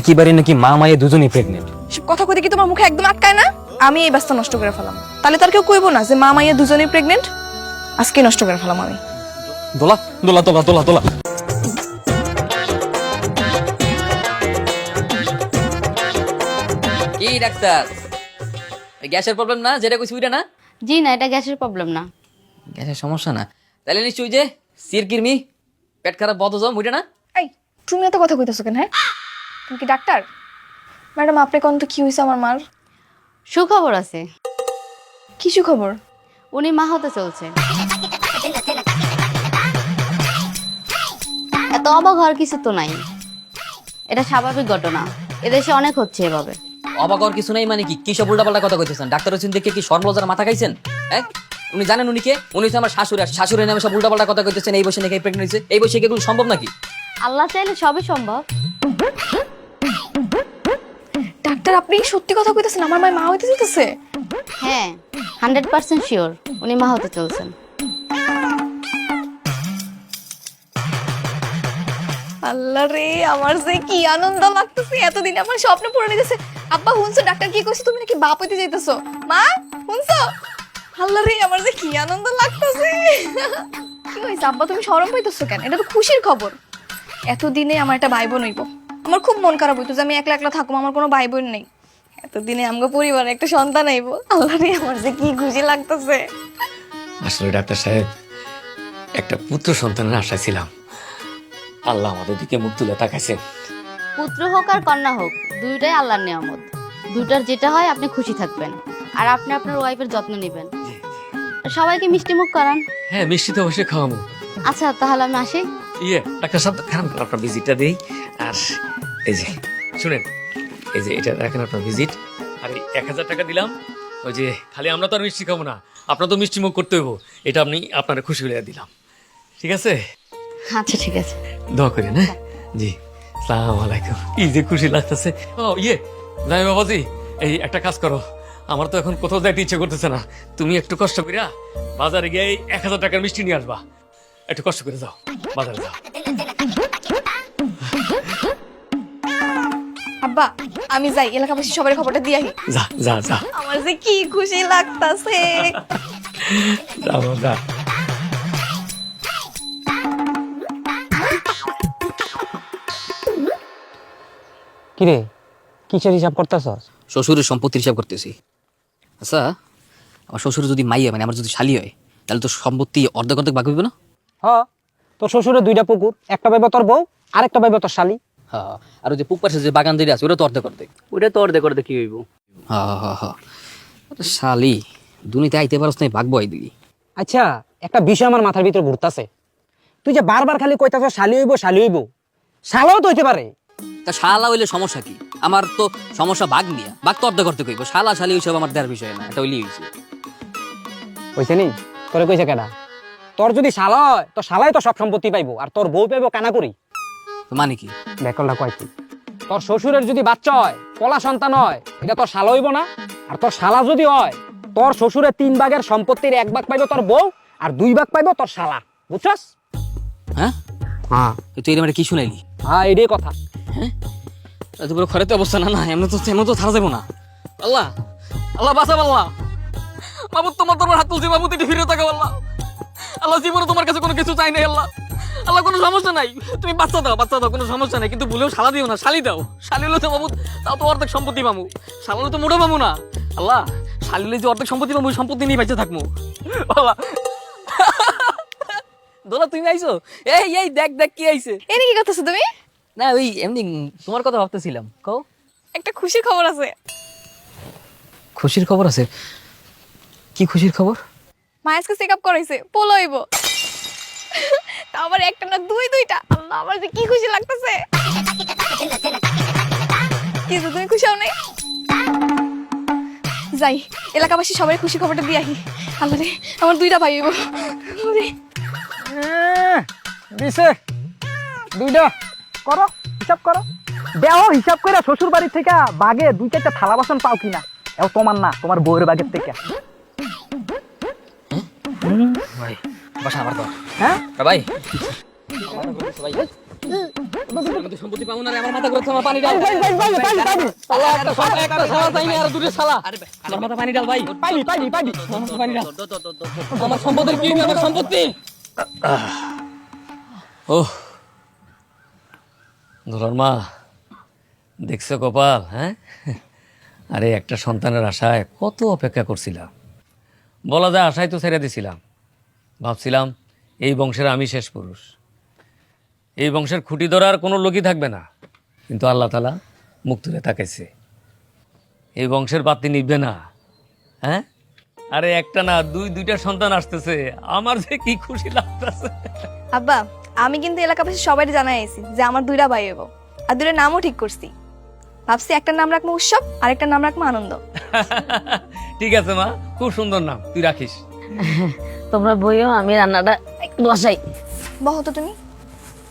একেবারে নাকি মা মায়ে দুজনেই প্রেগনেন্ট সব কথা কইতে কি তোমার মুখে একদম আটকায় না? আমি এই ব্যস্ত নষ্ট করে ফেলাম। তাহলে তার কেউ কইবো না যে মা মাইয়া দুজনেই প্রেগনেন্ট আজকে নষ্ট করে ফেলাম আমি। দোলা দোলা দোলা দোলা দোলা। কি ডাক্তার? গ্যাসের প্রবলেম না? যেটা কইছি ওইটা না? জি না এটা গ্যাসের প্রবলেম না। গ্যাসের সমস্যা না। তাহলে নিশ্চয়ই যে সির কিরমি পেট খারাপ বদজম ওইটা না? এই তুমি এত কথা কইতেছো কেন হ্যাঁ? তুমি কি ডাক্তার? ম্যাডাম আপনি কোন তো কি হয়েছে আমার মার? সুখবর আছে। কিছু খবর উনি মা হতে চলছে। এত অবাক হওয়ার কিছু তো নাই। এটা স্বাভাবিক ঘটনা। এদেশে অনেক হচ্ছে এভাবে। অবাক হওয়ার কিছু নাই মানে কি? কি সব উল্টাপাল্টা কথা কইতেছেন? ডাক্তার হচ্ছেন দেখে কি সর্বলজার মাথা খাইছেন? হ্যাঁ? উনি জানেন উনি কে? উনি হচ্ছে আমার শাশুড়ি। আর শাশুড়ির নামে সব উল্টাপাল্টা কথা কইতেছেন এই বসে নাকি প্রেগনেন্ট হয়েছে? এই বসে কি এগুলো সম্ভব নাকি? আল্লাহ চাইলে সবই সম্ভব। ডাক্তার আপনি সত্যি কথা কইতেছেন? আমার মায়ের মা হইতে যেতেছে হ্যাঁ হান্ড্রেড পার্সেন্ট শিওর। উনি মা হতে চলছেন। আল্লাহ রে আমার যে কি আনন্দ লাগতেছে। এতদিন আমার স্বপ্ন পূরণ হইতেছে। আব্বা হুনছো ডাক্তার কি কইছে? তুমি নাকি বাপ হইতে যাইতেছো মা হুনছো আল্লাহ রে আমার যে কি আনন্দ লাগতেছে। কি হইছে? আব্বা তুমি শরম পাইতেছো কেন? এটা তো খুশির খবর। এতদিনে আমার একটা ভাই বোন হইব। আমার খুব মন খারাপ হইতো যে আমি একলা একলা থাকব আমার কোনো ভাই বোন নেই। এতদিনে আমগো পরিবারে একটা সন্তান আইব আল্লাহ রে আমার যে কি খুশি লাগতেছে। আসলে ডাক্তার সাহেব একটা পুত্র সন্তানের আশা ছিলাম। আল্লাহ আমাদের দিকে মুখ তুলে তাকাইছেন। পুত্র হোক আর কন্যা হোক দুইটাই আল্লাহর নিয়ামত। দুইটার যেটা হয় আপনি খুশি থাকবেন আর আপনি আপনার ওয়াইফের যত্ন নেবেন। সবাইকে মিষ্টি মুখ করান। হ্যাঁ মিষ্টি তো অবশ্যই খাওয়াবো। আচ্ছা তাহলে আমি আসি। ইয়ে ডাক্তার সাহেব আপনার ভিজিটটা দেই। আর এই যে শুনেন এই যে এটা রাখেন আপনার ভিজিট আর এই এক হাজার টাকা দিলাম। ওই যে খালি আমরা তো আর মিষ্টি খাব না আপনার তো মিষ্টি মুখ করতে হইব। এটা আপনি আপনার খুশি হয়ে দিলাম। ঠিক আছে? আচ্ছা ঠিক আছে। দোয়া করি না জি সালাম আলাইকুম। কি যে খুশি লাগতেছে। ও ইয়ে যাই বাবাজি এই একটা কাজ করো। আমার তো এখন কোথাও যাইতে ইচ্ছে করতেছে না। তুমি একটু কষ্ট করিয়া বাজারে গিয়ে এক হাজার টাকার মিষ্টি নিয়ে আসবা। একটু কষ্ট করে যাও। আব্বা আমি যাই এলাকাবাসী সবার খবরটা দিয়ে আহি। যা যা যা। আমার যে কি খুশি লাগতাছে। যা যা। কিরে কিসের হিসাব করতেছস? শ্বশুরের সম্পত্তির হিসাব করতেছি। আচ্ছা আমার শ্বশুর যদি মাইয়া মানে আমার যদি শালি হয় তাহলে তো সম্পত্তি অর্ধেক অর্ধেক ভাগ হইবে না? হ তোর শ্বশুরের দুইটা পুকুর একটা পাইব তোর বউ আরেকটা পাইব তোর শালি। হ্যাঁ আর ওই যে পুক পাশে যে বাগান যেটা আছে ওটা তো অর্ধেক অর্ধেক। ওইটা তো অর্ধেক অর্ধেক কি হইব? হ্যাঁ হ্যাঁ হ্যাঁ শালি দুনিতে আইতে পারস না ভাগ বই দিলি আচ্ছা একটা বিষয় আমার মাথার ভিতরে ঘুরতাছে। তুই যে বারবার খালি কইতাছ শালি হইব শালি হইব শালাও তো হইতে পারে। তা শালা হইলে সমস্যা কি? আমার তো সমস্যা বাঘ নিয়ে। বাঘ তো অর্ধেক অর্ধেক হইব। শালা শালি ওইসব আমার দেওয়ার বিষয় না এটা হইলেই হয়েছে হইছে নি? তোরে কইছে কেডা? তোর যদি শালা হয় তো শালাই তো সব সম্পত্তি পাইবো আর তোর বউ পাইবো কানা করি মানে কি? ব্যাকলটা কয় কি তোর শ্বশুরের যদি বাচ্চা হয় পলা সন্তান হয় এটা তোর শালা হইব না। আর তোর শালা যদি হয় তোর শ্বশুরের তিন ভাগের সম্পত্তির এক ভাগ পাইবো তোর বউ আর দুই ভাগ পাইবো তোর শালা। বুঝছস? হ্যাঁ? হ্যাঁ। তুই এরকম একটা কি শুনাইলি? হ্যাঁ এটাই কথা। এত বড় ঘরে তো অবস্থা না না এমন তো এমন তো থাকা যাব না। আল্লাহ আল্লাহ বাঁচা আল্লাহ। বাবু তোমার তোমার হাত তুলছি বাবু তুই ফিরে থাকা আল্লাহ। আল্লাহ জীবনে তোমার কাছে কোনো কিছু চাই নাই আল্লাহ। আল্লাহ কোনো সমস্যা নাই। তুমি বাচ্চা দাও বাচ্চা দাও কোনো সমস্যা নাই। কিন্তু ভুলেও শালা দিও না শালি দাও। শালি হলে তো বাবু তাও তো অর্ধেক সম্পত্তি পাবো শালা হলে তো মোটা পাবো না। আল্লাহ শালি হলে যে অর্ধেক সম্পত্তি পাবো ওই সম্পত্তি নিয়ে বেঁচে থাকব আল্লাহ। দোলা তুমি আইছো? এই এই দেখ দেখ কি আইছে। এনে কি করতেছো তুমি? না ওই এমনি তোমার কথা ভাবতেছিলাম। কও। একটা খুশির খবর আছে। খুশির খবর আছে? কি খুশির খবর? মায়াজকে চেক আপ করাইছে পোলো হইব। তা একটা না দুই দুইটা। আল্লাহ আমার যে কি খুশি লাগতেছে। কি তুমি খুশি হও নাই। যাই এলাকাবাসী সবাই খুশি খবরটা দিয়ে আহি। আল্লাহ রে আমার দুইটা ভাই হইব। ওরে, দিছে। দুইটা। করো হিসাব করো। দেও হিসাব করে শ্বশুর বাড়ি থেকে বাগে দুই চারটা থালা বাসন পাও কিনা। এও তোমার না তোমার বউয়ের বাগের থেকে। ভাই বাসা আমার তো হ্যাঁ? ভাই সম্পত্তি পাবো না আমার মাথা ঘুরছে, আমার পানি ডাল আল্লাহ, একটা শালা, একটা শালা চাই না, আর দুটো শালা। আমার মাথা পানি ডাল ভাই। পাইবি পাইবি পাইবি পানি। ডাল আমার সম্পত্তির কি আমার সম্পত্তি। ও দুলার মা দেখছ কপাল হ্যাঁ? আরে একটা সন্তানের আশায় কত অপেক্ষা করছিলাম। বলা যায় আশায় তো ছেড়ে দিছিলাম। ভাবছিলাম এই বংশের আমি শেষ পুরুষ। এই বংশের খুঁটি ধরার কোনো লোকই থাকবে না। কিন্তু আল্লাহ তালা মুখ তুলে তাকাইছে এই বংশের বাতি নিভবে না। হ্যাঁ? আরে একটা না দুই দুইটা সন্তান আসতেছে। আমার যে কি খুশি লাগতেছে। আব্বা আমি কিন্তু এলাকাবাসী সবাই জানাই আইছি যে আমার দুইটা ভাই হইব আর দুইটা নামও ঠিক করছি। ভাবছি একটা নাম রাখব উৎসব আর একটা নাম রাখব আনন্দ। ঠিক আছে মা। খুব সুন্দর নাম। তুই রাখিস। তোমরা বইও আমি রান্নাটা বসাই। বহ তো তুমি।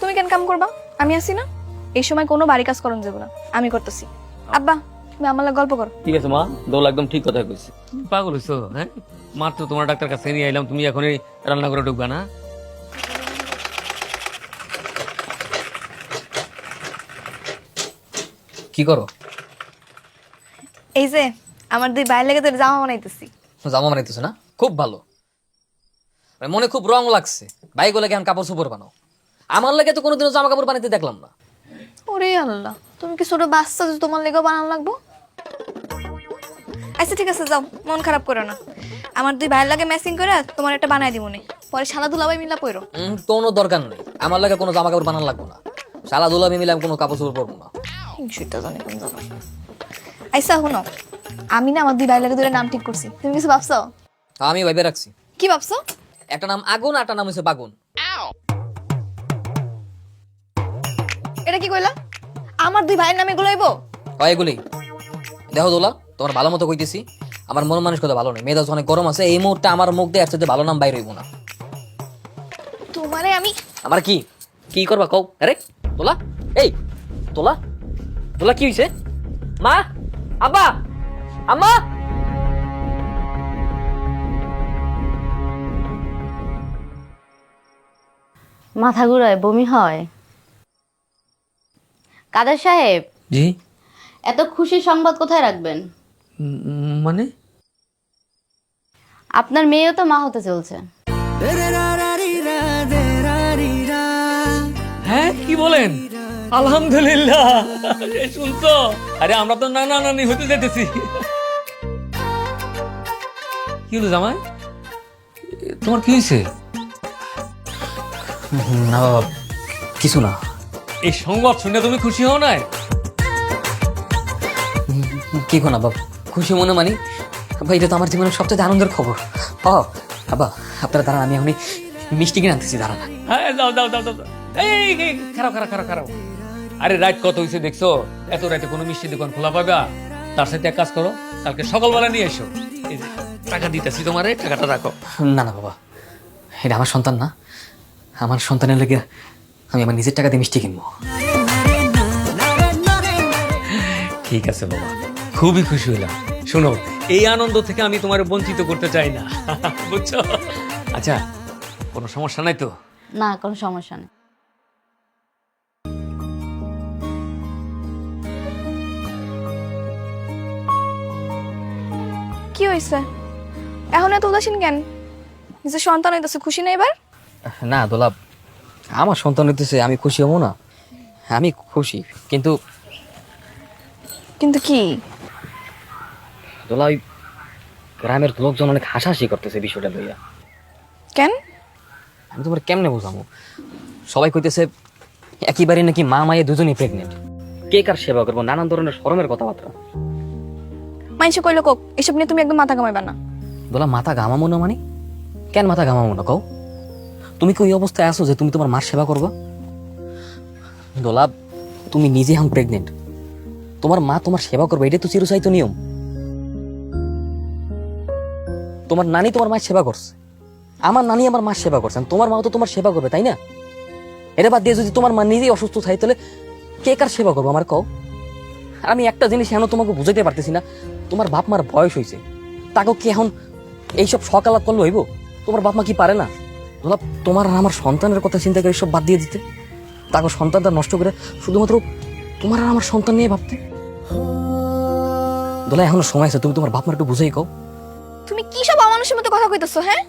তুমি কেন কাম করবা? আমি আছি না? এই সময় কোনো বাড়ি কাজ করন যাব না। আমি করতেছি। আব্বা তুমি আমার লাগে গল্প করো। ঠিক আছে মা। দোল একদম ঠিক কথা কইছে। পাগল হইছো হ্যাঁ? মাত্র তোমার ডাক্তার কাছে নিয়ে আইলাম তুমি এখনই রান্না করে ঢুকবা না? কি করো? এই যে আমার দুই ভাইয়ের লেগে তোর জামা বানাইতেছি। জামা বানাইতেছো না? খুব ভালো। মানে খুব রং লাগছে। ভাই গুলো কেমন কাপড় চোপড় বানাও। আমার লাগে তো কোনোদিনও জামা কাপড় বানাইতে দেখলাম না। ওরে আল্লাহ তুমি কি ছোট বাচ্চা যে তোমার লেগেও বানানো লাগবো? আচ্ছা ঠিক আছে যাও মন খারাপ করো না। আমার দুই ভাইয়ের লাগে ম্যাচিং করে তোমার একটা বানাই দিব মনে পরে শালা দুলাভাই মিলা পড়ো উম, কোনো দরকার নেই। আমার লাগে কোনো জামা কাপড় বানানো লাগবে না। সালা দোলা মিলে আমি কোনো কাপড় চোপড় পরবো না। সেটা জানি কোন জায়গা আইসা শুনো আমি না আমার দুই ভাইয়ের লাগে দুটো নাম ঠিক করছি। তুমি কিছু ভাবছ? আমি ভাইবে রাখছি। কি ভাবছ? একটা নাম আগুন আর একটা নাম হচ্ছে বাগুন। এটা কি কইলা? আমার দুই ভাইয়ের নামে এগুলো হইবো? হয় এগুলি। দেখো দোলা তোমার ভালো মতো কইতেছি। আমার মন মানুষ কথা ভালো নেই। মেয়েদা অনেক গরম আছে। এই মুহূর্তে আমার মুখ দিয়ে একসাথে ভালো নাম বাইর হইব না। তোমারে আমি আমার কি? কি করবা কও? আরে তোলা এই তোলা তোলা কি হইছে? মা আব্বা! আম্মা! মাথা ঘুরায় বমি হয়। কাদের সাহেব? জি? এত খুশির সংবাদ কোথায় রাখবেন? মানে? আপনার মেয়েও তো মা হতে চলছে। হ্যাঁ কি বলেন? আলহামদুলিল্লাহ। এ শুনছো? আরে আমরা তো নানা নানি হতে যেতেছি। কি হলো জামাই? তোমার কি হয়েছে? না বাবা কিছু না। এই সংবাদ শুনে তুমি খুশি হও নাই? কি না বাবা খুশি মনে মানি? এটা তো আমার জীবনের সবচেয়ে আনন্দের খবর। ও আব্বা আপনারা দাঁড়ান আমি এখনই মিষ্টি কিনে আনতেছি দাঁড়ান। হ্যাঁ যাও যাও যাও যাও। এই খারাপ খারাপ খারাপ খারাপ। আরে রাত কত হয়েছে দেখছ? এত রাতে কোনো মিষ্টি দোকান খোলা পাবা? তার সাথে এক কাজ করো কালকে সকালবেলা নিয়ে এসো। এই যে, টাকা দিতেছি তোমারে টাকাটা রাখো। না না বাবা। এটা আমার সন্তান না। আমার সন্তানের লেগে আমি আমার নিজের টাকা দিয়ে মিষ্টি কিনবো। ঠিক আছে বাবা। খুবই খুশি হইলাম শোনো এই আনন্দ থেকে আমি তোমার বঞ্চিত করতে চাই না। বুঝছ? আচ্ছা কোনো সমস্যা নাই তো? না কোনো সমস্যা নেই। কি হইছে? এখন এত উদাসীন কেন? নিজের সন্তান হইতেছে খুশি না এবার? না দোলাপ আমার সন্তান হইতেছে আমি খুশি হব না। আমি খুশি কিন্তু কিন্তু কি? দোলা ওই গ্রামের লোকজন অনেক হাসাহাসি করতেছে বিষয়টা লইয়া। কেন? আমি তোমার কেমনে বোঝাবো সবাই কইতেছে একইবারে নাকি মা মায়ে দুজনেই প্রেগনেন্ট কে কার সেবা করব? নানান ধরনের শরমের কথাবার্তা। মাইসে কইলো কোক এসব নিয়ে তুমি একদম মাথা কামাইবা না। দোলা মাথা ঘামামো না মানে? কেন মাথা ঘামামো না কও? তুমি কি ওই অবস্থায় আছো যে তুমি তোমার মার সেবা করবা? দোলা তুমি নিজে এখন প্রেগনেন্ট তোমার মা তোমার সেবা করবে, এটাই তো চিরসাহিত নিয়ম। তোমার নানি তোমার মায়ের সেবা করছে। আমার নানি আমার মার সেবা করছেন তোমার মাও তো তোমার সেবা করবে, তাই না? এটা বাদ দিয়ে যদি তোমার মা নিজেই অসুস্থ থাকে, তাহলে কে কার সেবা করব আমার কও? আমি একটা জিনিস এখন তোমাকে বুঝাইতে পারতেছি না, তোমার বাপ মার বয়স হয়েছে তাকেও কি এখন এইসব সকালাপ করলে হইব? তোমার বাপ মা কি পারে না? দোলা তোমার আর আমার সন্তানের কথা চিন্তা করে সব বাদ দিয়ে দিতে। তাকে সন্তানটা নষ্ট করে শুধুমাত্র তোমার আর আমার সন্তান নিয়ে ভাবতে। দোলা এখনও সময় আছে, তুমি তোমার বাপ মার একটু বুঝেই কও। তুমি কি সব অমানুষের মতো কথা কইতেছো হ্যাঁ?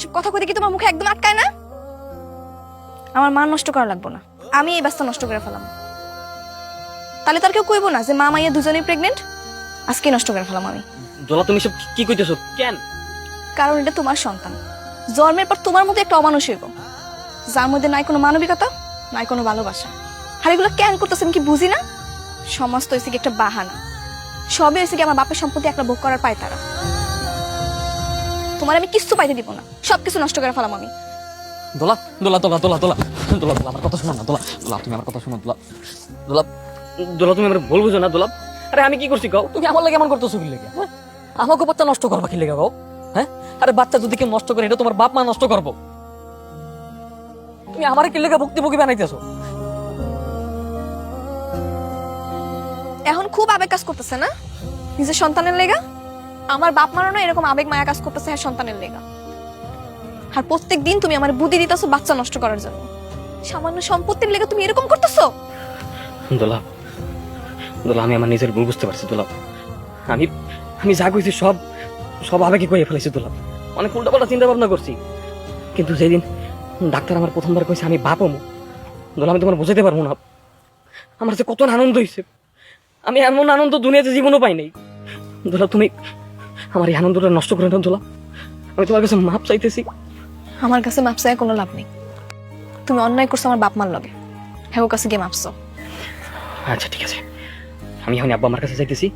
সব কথা কইতে কি তোমার মুখে একদম আটকায় না? আমার মা নষ্ট করা লাগবো না। আমি এই বাচ্চা নষ্ট করে ফেলাম। তাহলে তার কেউ কইবো না যে মা মাইয়া দুজনেই প্রেগনেন্ট আজকে নষ্ট করে ফেলাম আমি। দোলা তুমি সব কি কইতেছো? কেন? কারণ এটা তোমার সন্তান। জন্মের পর তোমার মতো একটা অমানুষ হইব। যার মধ্যে নাই কোনো মানবিকতা নাই কোনো ভালোবাসা। আর এগুলো কেন করতেছে আমি কি বুঝি না? সমাজ তো কি একটা বাহানা। সবে হয়েছে কি আমার বাপের সম্পত্তি একটা ভোগ করার পায় তারা। তোমার আমি কিচ্ছু পাইতে দিব না। সবকিছু নষ্ট করে ফেলাম আমি। দোলা দোলা দোলা দোলা দোলা দোলা দোলা আমার কথা শোনো না দোলা দোলা তুমি আমার কথা শোনো দোলা দোলা দোলা তুমি আমার ভুল বুঝো না দোলা। আরে আমি কি করছি কও? তুমি আমার লাগে এমন করতেছো কি লেগে? হ্যাঁ? আমাকে বাচ্চা নষ্ট করবা কি লেগে হ্যাঁ? আরে বাচ্চা যদি কেউ নষ্ট করে এটা তোমার বাপ মা নষ্ট করব। তুমি আমার কি লেগে ভুক্তি বানাইতেছো? এখন খুব আবেগ কাজ করতেছে না? নিজের সন্তানের লেগা? আমার বাপ মারও না এরকম আবেগ মায়া কাজ করতেছে হ্যাঁ সন্তানের লেগা। আর প্রত্যেক দিন তুমি আমার বুদ্ধি দিতেছো বাচ্চা নষ্ট করার জন্য। সামান্য সম্পত্তির লেগে তুমি এরকম করতেছো? দোলা দোলা আমি আমার নিজের ভুল বুঝতে পারছি দোলা আমি আমি যা কইছি সব সব আবেগে কইয়ে ফেলেছি দোলা অনেক উল্টাপাল্টা চিন্তা ভাবনা করছি। কিন্তু যেদিন ডাক্তার আমার প্রথমবার কইছে আমি বাপ দোলা আমি তোমার বোঝাতে পারব না। আমার যে কত আনন্দ হয়েছে আমি এমন আনন্দ দুনিয়াতে জীবনও পাই নাই। দোলা তুমি আমার এই আনন্দটা নষ্ট করে না দোলা আমি তোমার কাছে মাপ চাইতেছি। আমার কাছে মাপ চাই কোনো লাভ নেই। তুমি অন্যায় করছ আমার বাপ মার লগে। হ্যাঁ কাছে গিয়ে মাপছো আচ্ছা ঠিক আছে। আমি এখন আব্বা আমার কাছে যাইতেছি।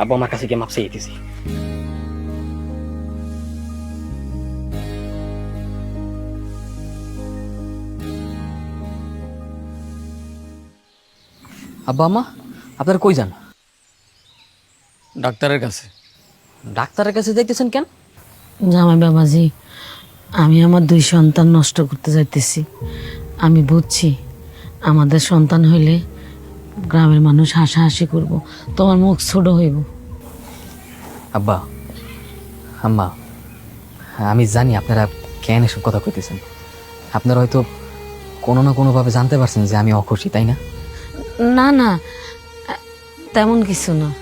আব্বা আমার কাছে গিয়ে মাপ চাইতেছি আব্বা আম্মা আপনারা কই যান? ডাক্তারের কাছে। ডাক্তারের কাছে যাইতেছেন কেন? জামাই বাবাজি আমি আমার দুই সন্তান নষ্ট করতে যাইতেছি। আমি বুঝছি আমাদের সন্তান হইলে গ্রামের মানুষ হাসাহাসি করব। তোমার মুখ ছোট হইব। আব্বা আম্মা আমি জানি আপনারা কেন এসব কথা কইতেছেন। আপনারা হয়তো কোনো না কোনোভাবে জানতে পারছেন যে আমি অখুশি তাই না? না না তেমন কিছু না।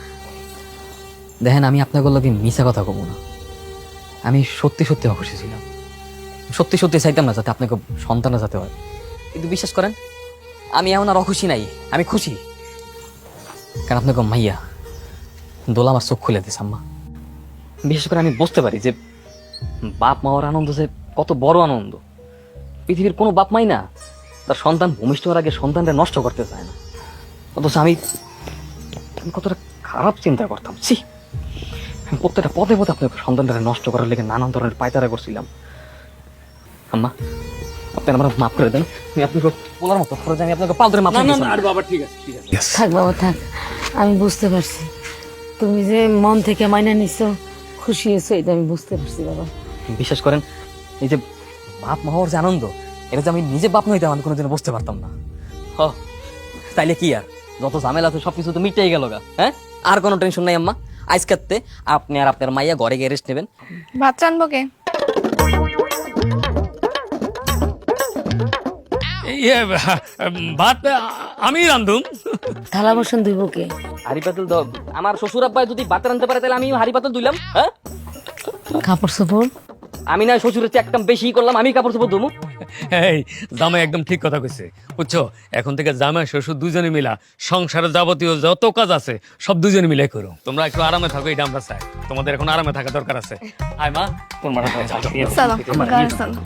দেখেন আমি আপনাকে লগে মিশা কথা কব না। আমি সত্যি সত্যি অখুশি ছিলাম। সত্যি সত্যি চাইতাম না যাতে আপনাকে সন্তানরা যাতে হয়। কিন্তু বিশ্বাস করেন আমি এমন আর অখুশি নাই আমি খুশি। কারণ আপনাকে মাইয়া দোলা আমার চোখ খুলে দিস আম্মা। বিশেষ করে আমি বুঝতে পারি যে বাপ মাওয়ার আনন্দ যে কত বড় আনন্দ। পৃথিবীর কোনো বাপ মাই না, তার সন্তান ভূমিষ্ঠ হওয়ার আগে সন্তানটা নষ্ট করতে চায় না। অথচ আমি কতটা খারাপ চিন্তা করতাম, ছি। আমি প্রত্যেকটা পদে পদে আপনার সন্তানটা নষ্ট করার লেগে নানান ধরনের পায়তারা করছিলাম। আম্মা আপনি আমার মাফ করে দেন। আমি আপনাকে বলার মতো করে আমি আপনাকে পাল ধরে মাফ করে দিয়েছি। বাবা ঠিক আছে ঠিক আছে। থাক বাবা থাক। আমি বুঝতে পারছি। তুমি যে মন থেকে মাইনা নিছো খুশি হয়েছো এটা আমি বুঝতে পারছি বাবা। বিশ্বাস করেন এই যে বাপ মা হওয়ার যে আনন্দ এটা যে আমি নিজে বাপ নইতাম আমি কোনোদিনও বুঝতে পারতাম না। হ তাইলে কি আর? যত ঝামেলা আছে সবকিছু তো মিটাই গেল গা হ্যাঁ? আর কোনো টেনশন নাই আম্মা। আজকেতে আপনি আর আপনার মাইয়া ঘরে গিয়ে রেস্ট নেবেন। ভাত রানবো কে? ইয়ে ভাত আমি রান্ধুম। থালা বসন দিব কে? হাড়ি পাতিল দাও আমার শ্বশুর আব্বাই যদি ভাত রানতে পারে তাহলে আমি হাড়ি পাতিল দিলাম হ্যাঁ? কাপড় চোপড়? আমি না শ্বশুরের চেয়ে একদম বেশি করলাম আমি কাপড় চোপড় ধুমু। এই জামাই একদম ঠিক কথা কইছে। বুঝছ? এখন থেকে জামাই শ্বশুর দুজনে মিলা সংসারের যাবতীয় যত কাজ আছে সব দুজনে মিলে করো তোমরা একটু আরামে থাকো এটা আমরা চাই। তোমাদের এখন আরামে থাকা দরকার আছে। আয় মা তোমার সালাম সালাম।